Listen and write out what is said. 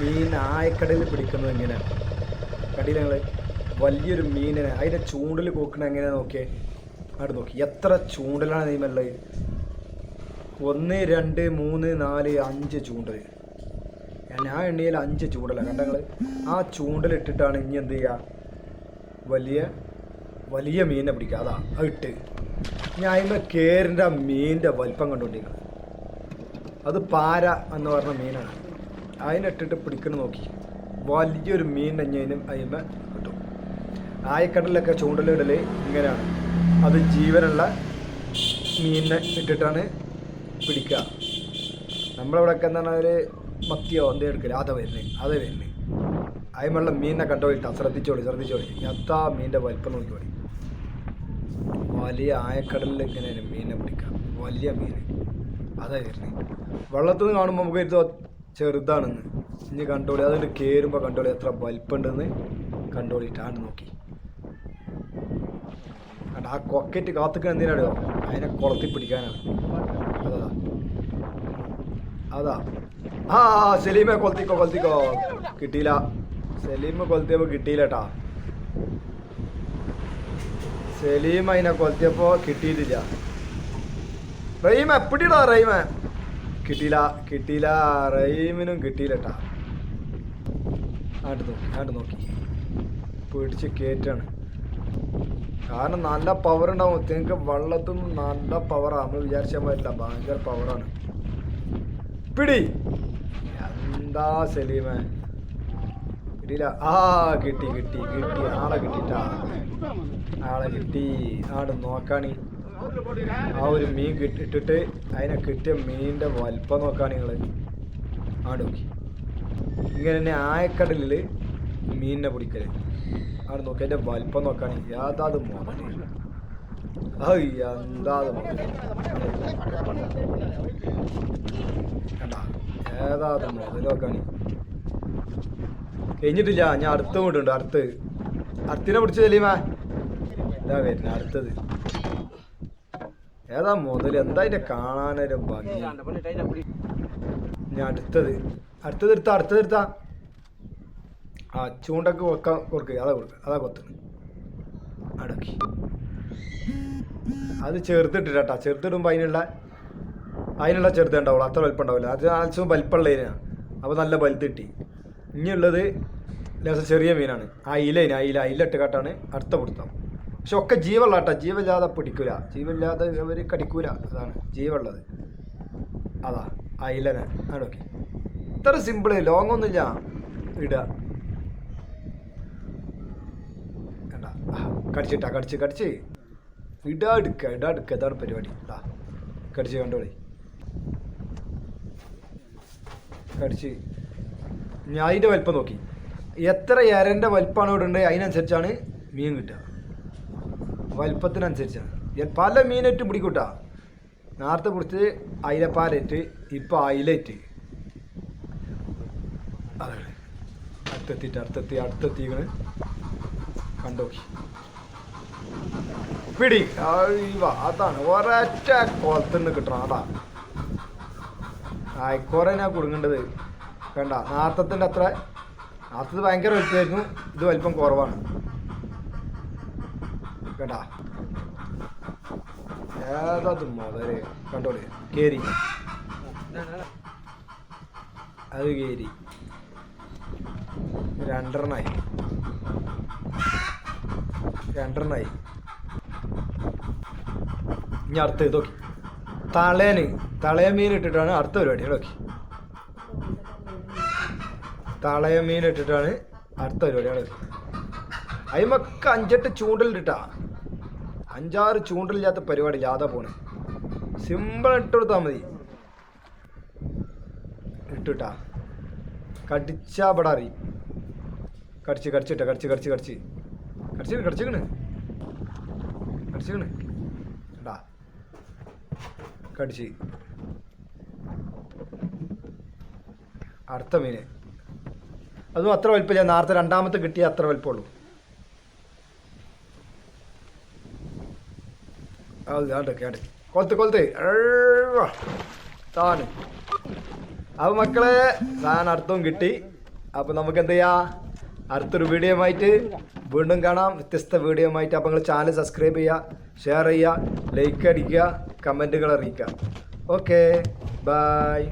മീൻ ആയക്കടയിൽ പിടിക്കുന്നത് എങ്ങനെയാണ് കടയിൽ ഞങ്ങൾ വലിയൊരു മീനിനെ അതിന്റെ ചൂണ്ടിൽ കോക്കണ എങ്ങനെയാ നോക്കിയേ? അവിടെ നോക്കി. എത്ര ചൂണ്ടലാണ് നെയ്മല്ലത് ഒന്ന് രണ്ട് മൂന്ന് നാല് അഞ്ച് ചൂണ്ടൽ ഞാൻ എണ്ണിയിൽ അഞ്ച് ചൂണ്ടലാണ് കണ്ടങ്ങൾ ആ ചൂണ്ടലിട്ടിട്ടാണ് ഇനി എന്ത് ചെയ്യുക വലിയ വലിയ മീനെ പിടിക്കുക. അതാ അത് ഇട്ട്. ഞാൻ അതിന്റെ കേറിന്റെ മീനിന്റെ വലിപ്പം കണ്ടുകൊണ്ടിരിക്കുന്നത് അത് പാര എന്ന് പറഞ്ഞ മീനാണ്. അതിനിട്ടിട്ട് പിടിക്കണ നോക്കി. വലിയൊരു മീൻ അഞ്ഞതിനും അതിന്മേൽ കിട്ടും. ആയക്കടലിലൊക്കെ ചൂണ്ടലിടൽ ഇങ്ങനെയാണ്. അത് ജീവനുള്ള മീനിനെ ഇട്ടിട്ടാണ് പിടിക്കുക. നമ്മളിവിടെയൊക്കെ എന്താണ് ഒരു മത്തിയോ എന്തേ എടുക്കില്ല അത വരുന്നത് അത് വരുന്നത് അതിമുള്ള മീനിനെ കണ്ടോളിട്ടാ ശ്രദ്ധിച്ചോളി ശ്രദ്ധിച്ചോളി. എത്താ മീനിന്റെ വലിപ്പം നോക്കിയോളി വലിയ ആയക്കടലിൽ ഇങ്ങനെ മീനിനെ പിടിക്കാം വലിയ മീൻ അതാ വരുന്നത് വെള്ളത്തിൽ നിന്ന് കാണുമ്പോൾ നമുക്ക് ചെറുതാണെന്ന്. ഇനി കണ്ടോളി അതുകൊണ്ട് കയറുമ്പോൾ കണ്ടോളി എത്ര വലിപ്പുണ്ടെന്ന് കണ്ടോളിട്ടാണ് നോക്കി. കണ്ട ആ കൊക്കറ്റ് കാത്തുക്കാൻ എന്തിനാണോ അതിനെ കുളത്തി പിടിക്കാനാണ്. അതാ അതാ. ആ സലീമെ കൊളത്തിക്കോ കൊളത്തിക്കോ. കിട്ടിയില്ല സലീമ കൊളത്തിയപ്പോൾ കിട്ടിയില്ലട്ടാ സലീം അതിനെ കൊളത്തിയപ്പോൾ കിട്ടിയിട്ടില്ല റഹീമ എപ്പിടിടാ റഹീമ. കിട്ടിയില്ല കിട്ടിയില്ല റഹീമിനും കിട്ടിയില്ലട്ടാ. ആണ്ട് നോക്കി ആണ്ട് നോക്കി. പിടിച്ച് കയറ്റാണ് കാരണം നല്ല പവർ ഉണ്ടാവും. നിങ്ങൾക്ക് വെള്ളത്തിൽ നല്ല പവറാണ് നമ്മൾ വിചാരിച്ചാൽ പറ്റില്ല ഭയങ്കര പവറാണ് പിടി. എന്താ സലീമ? കിട്ടിയില്ല. ആ കിട്ടി കിട്ടി കിട്ടി. ആളെ കിട്ടിട്ടാ ആളെ കിട്ടി. ആട് നോക്കാണി. ആ ഒരു മീൻ കിട്ടിട്ടിട്ട് അതിനെ കിട്ടിയ മീനിന്റെ വലിപ്പം നോക്കാണ് നിങ്ങൾ ആട് നോക്കി. ഇങ്ങനെ തന്നെ ആയക്കടലിൽ മീനിനെ പിടിക്കൽ. ആട് നോക്കി. അതിന്റെ വലിപ്പം നോക്കാണ്. യാതാത് മോനെ എന്താ അത് മുതൽ? കണ്ടാ? ഏതാ അത് മുതൽ കഴിഞ്ഞിട്ടില്ല. ഞാൻ അടുത്ത കൊണ്ടുണ്ട് അടുത്ത്. അടുത്തിനെ പിടിച്ചു തെളിയുമാ ഇതാ വരുന്നത്. അടുത്തത്. ഏതാ മുതൽ? എന്താ അതിന്റെ കാണാനൊരു ഭംഗി? ഞാൻ അടുത്തത്. അടുത്തത് എടുത്താ അടുത്തത് എടുത്താ. ആ ചൂണ്ടക്ക് വെക്കാൻ കൊടുക്ക്. അതാ കൊടുക്കുക അതാ കൊത്തുന്നത് അടക്കി. അത് ചെറുതിട്ടിട്ടാ. ചെറുതിടുമ്പോൾ അതിനുള്ള അതിനുള്ള ചെറുത് ഉണ്ടാവുള്ളൂ. അത്ര വലിപ്പം ഉണ്ടാവില്ല. അത് ആവശ്യം വലിപ്പമുള്ളതിനാണ് അപ്പോൾ നല്ല വലുത് കിട്ടി. ഇനിയുള്ളത് ലേശം ചെറിയ മീനാണ്. ആ അയിലേന് അയില അയിലിട്ട് കാട്ടാണ് അടുത്ത പിടുത്തം. പക്ഷെ ഒക്കെ ജീവനുള്ള കേട്ടോ ജീവില്ലാതെ പിടിക്കൂല. ജീവില്ലാതെ അവർ കടിക്കൂല. അതാണ് ജീവുള്ളത്. അതാ അയിലനെ ആണോക്കെ ഇത്ര സിമ്പിൾ ലോങ് ഒന്നുമില്ല ഇടുക കണ്ടാ? കടിച്ചിട്ടാ കടിച്ച് കടിച്ച്. ഇടാ എടുക്കുക ഇടാ എടുക്കുക ഇതാണ് പരിപാടി. ഇതാ കടിച്ച് കണ്ടോളി. കടിച്ച്. ഞാൻ അതിന്റെ വലിപ്പം നോക്കി. എത്ര ഇരന്റെ വലിപ്പമാണ് ഇവിടെ ഉണ്ട് അതിനനുസരിച്ചാണ് മീൻ കിട്ടുക. വലിപ്പത്തിനനുസരിച്ചാണ് പല മീനേറ്റ് പിടിക്കൂട്ടാ. നേരത്തെ പിടിച്ച് അയിലപ്പാലേറ്റ് ഇപ്പം അയിലേറ്റ്. അതാണ്. അടുത്തെത്തിയിട്ട് അടുത്തെത്തി അടുത്തെത്തിക്കണ്. കണ്ടോക്കി. പിടി. അതാണ്. ഒരൊറ്റ കുളത്തുനിന്ന് കിട്ടണം അതാ. ആയിക്കോറെ ഞാൻ കുടുങ്ങേണ്ടത്. വേണ്ട. നാർത്തത്തിന്റെ അത്ര നാർത്തത് ഭയങ്കര വലുപ്പമായിരുന്നു ഇത് വലിപ്പം കുറവാണ്. കേട്ടാ? ഏതത് മുതൽ കണ്ടോളി. കേരി. അത് കേരി. രണ്ടെണ്ണായി. രണ്ടെണ്ണായി. ഇനി അടുത്ത് നോക്കി. തളേന് തളയ മീൻ ഇട്ടിട്ടാണ് അടുത്ത പരിപാടി. നോക്കി. തളയ മീൻ ഇട്ടിട്ടാണ് അടുത്ത പരിപാടി. നോക്കി. അതിമൊക്കെ അഞ്ചെട്ട് ചൂണ്ടലിട്ടാ അഞ്ചാറ് ചൂണ്ടലില്ലാത്ത പരിപാടി ഇല്ലാതെ പോണ്. സിമ്പിൾ ഇട്ട് കൊടുത്താൽ മതി. ഇട്ടിട്ടാ. കടിച്ചാ ഇവിടെ അറിയും. കടിച്ച് കടിച്ചിട്ട കടിച്ച് കടിച്ച് കടിച്ച്. കടിച്ച് കടിച്ചിക്കണ് കടിച്ചിക്കണ് കടിച്ച് അടുത്ത അതും അത്ര വലിപ്പമില്ല. നേരത്തെ രണ്ടാമത്തെ കിട്ടിയ അത്ര വലിപ്പമുള്ളൂ. അത് കേട്ടെ കൊളുത്ത് കൊളുത്ത് ഏഴ്വ. താണ് അപ്പൊ മക്കളെ സാധനം അർത്ഥവും കിട്ടി. അപ്പോൾ നമുക്ക് എന്ത് ചെയ്യാം? അടുത്തൊരു വീഡിയോ ആയിട്ട് വീണ്ടും കാണാം. വ്യത്യസ്ത വീഡിയോ ആയിട്ട്. അപ്പോൾ നിങ്ങൾ ചാനൽ സബ്സ്ക്രൈബ് ചെയ്യുക ഷെയർ ചെയ്യുക ലൈക്ക് അടിക്കുക കമന്റുകൾ അറിയിക്കുക. Okay bye